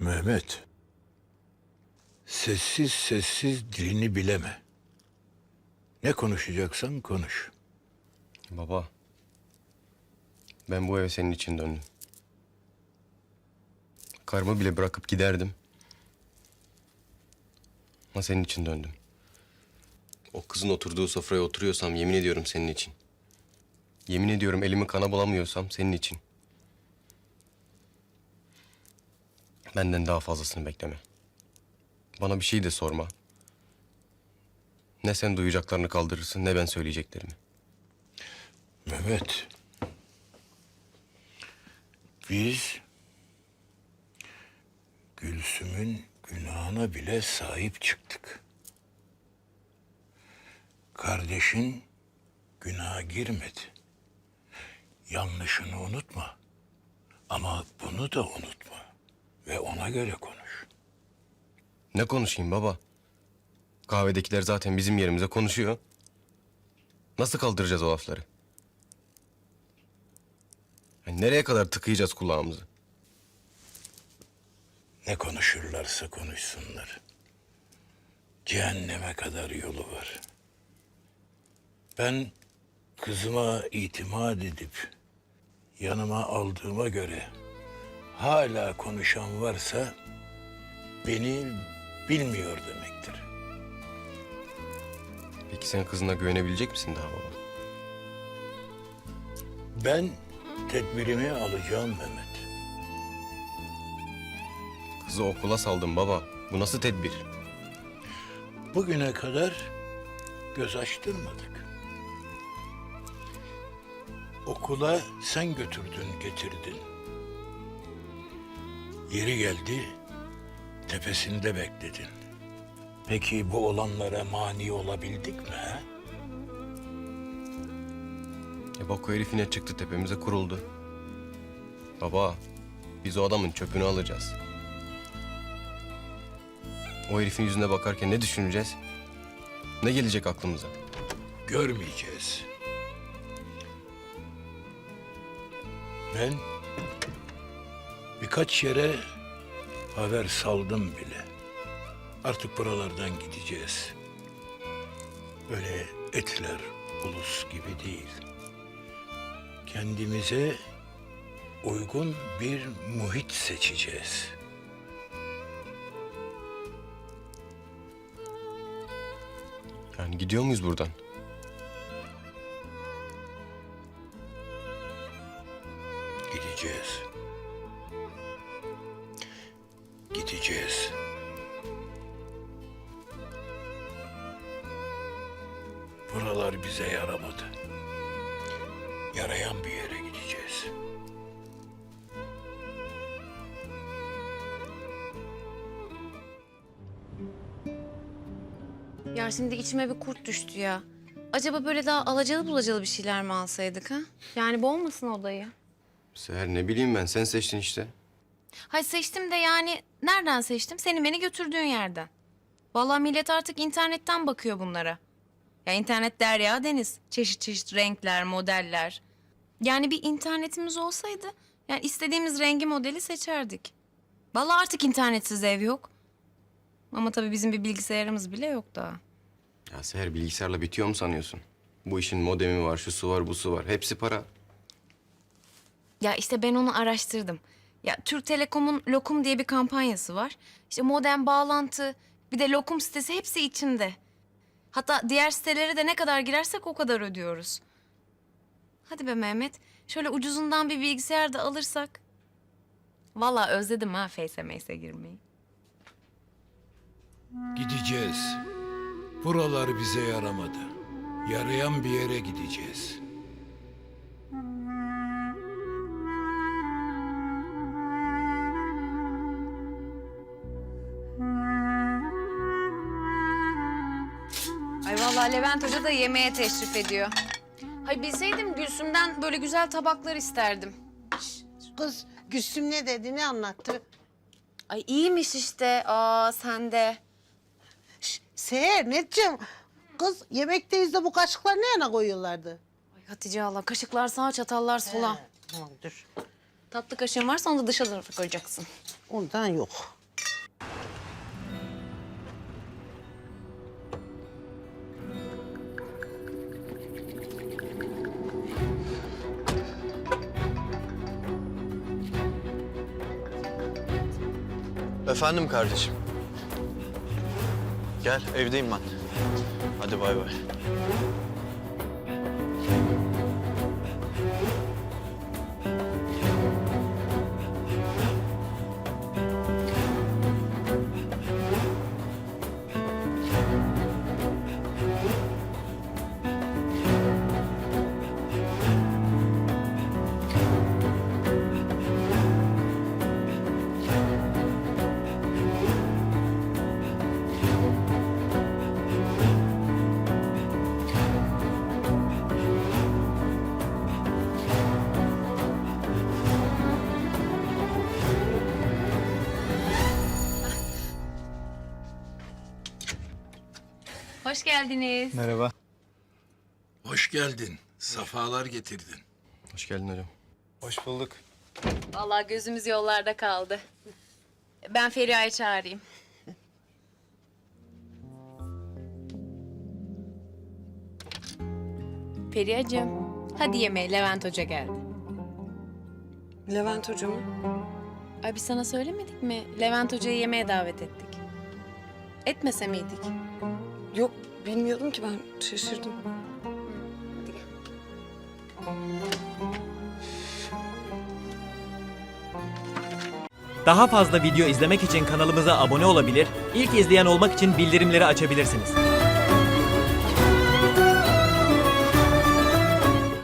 Mehmet. Sessiz sessiz dilini bileme. Ne konuşacaksan konuş. Baba. Ben bu eve senin için döndüm. Karımı bile bırakıp giderdim. Ama senin için döndüm. O kızın oturduğu sofraya oturuyorsam yemin ediyorum senin için. Yemin ediyorum elimi kana bulamıyorsam senin için. Benden daha fazlasını bekleme. Bana bir şey de sorma. Ne sen duyacaklarını kaldırırsın ne ben söyleyeceklerimi. Mehmet. Biz Gülsüm'ün günahına bile sahip çıktık. Kardeşin günaha girmedi. Yanlışını unutma. Ama bunu da unutma. Ve ona göre konuş. Ne konuşayım baba? Kahvedekiler zaten bizim yerimize konuşuyor. Nasıl kaldıracağız o lafları? Yani nereye kadar tıkayacağız kulağımızı? Ne konuşurlarsa konuşsunlar. Cehenneme kadar yolu var. Ben kızıma itimat edip yanıma aldığıma göre hala konuşan varsa beni bilmiyor demektir. Peki sen kızına güvenebilecek misin daha baba? Ben tedbirimi alacağım Mehmet. Kızı okula saldım baba. Bu nasıl tedbir? Bugüne kadar göz açtırmadık. Okula sen götürdün, getirdin. Yeri geldi, tepesinde bekledin. Peki bu olanlara mani olabildik mi? E bak o herif yine çıktı tepemize kuruldu. Baba, biz o adamın çöpünü alacağız. O herifin yüzüne bakarken ne düşüneceğiz? Ne gelecek aklımıza? Görmeyeceğiz. Ben birkaç yere haber saldım bile. Artık buralardan gideceğiz. Öyle etler ulus gibi değil. Kendimize uygun bir muhit seçeceğiz. Yani gidiyor muyuz buradan? Gideceğiz. Gideceğiz. Buralar bize yaramadı. Yarayan bir yere gideceğiz. Ya şimdi içime bir kurt düştü ya. Acaba böyle daha alacalı bulacalı bir şeyler mi alsaydık ha? Yani bu olmasın odayı. Seher ne bileyim ben sen seçtin işte. Hay seçtim de yani nereden seçtim? Senin beni götürdüğün yerden. Vallahi millet artık internetten bakıyor bunlara. Ya internet derya deniz. Çeşit çeşit renkler, modeller. Yani bir internetimiz olsaydı yani istediğimiz rengi modeli seçerdik. Vallahi artık internetsiz ev yok. Ama tabii bizim bir bilgisayarımız bile yok daha. Ya Seher bilgisayarla bitiyor mu sanıyorsun? Bu işin modemi var, şu su var, bu su var. Hepsi para. Ya işte ben onu araştırdım. Ya Türk Telekom'un Lokum diye bir kampanyası var. İşte modem bağlantı, bir de Lokum sitesi hepsi içinde. Hatta diğer sitelere de ne kadar girersek o kadar ödüyoruz. Hadi be Mehmet, şöyle ucuzundan bir bilgisayar da alırsak. Vallahi özledim ha Face'e Mace'e girmeyi. Gideceğiz. Buralar bize yaramadı. Yarayan bir yere gideceğiz. Vallahi Levent Hoca da yemeğe teşrif ediyor. Hay bilseydim Gülsüm'den böyle güzel tabaklar isterdim. Kız Gülsüm ne dedi, ne anlattı? Ay iyiymiş işte. Aa sen de. Şş, Seher, ne diyeceğim? Kız yemekteyiz de bu kaşıklar ne yana koyuyorlardı? Ay Hatice Allah kaşıklar sağa çatallar sola. Tamam dur. Tatlı kaşığın varsa onu da dışa tarafa koyacaksın. Ondan yok. Efendim kardeşim. Gel evdeyim ben. Hadi bay bay. Hoş geldiniz. Merhaba. Hoş geldin. Safalar getirdin. Hoş geldin hocam. Hoş bulduk. Vallahi gözümüz yollarda kaldı. Ben Feriha'yı çağırayım. Feriha'cığım, hadi yemeğe Levent Hoca geldi. Levent Hoca mı? Ay biz sana söylemedik mi? Levent Hoca'yı yemeğe davet ettik. Etmese miydik? Yok bilmiyordum ki ben şaşırdım. Daha fazla video izlemek için kanalımıza abone olabilir, ilk izleyen olmak için bildirimleri açabilirsiniz.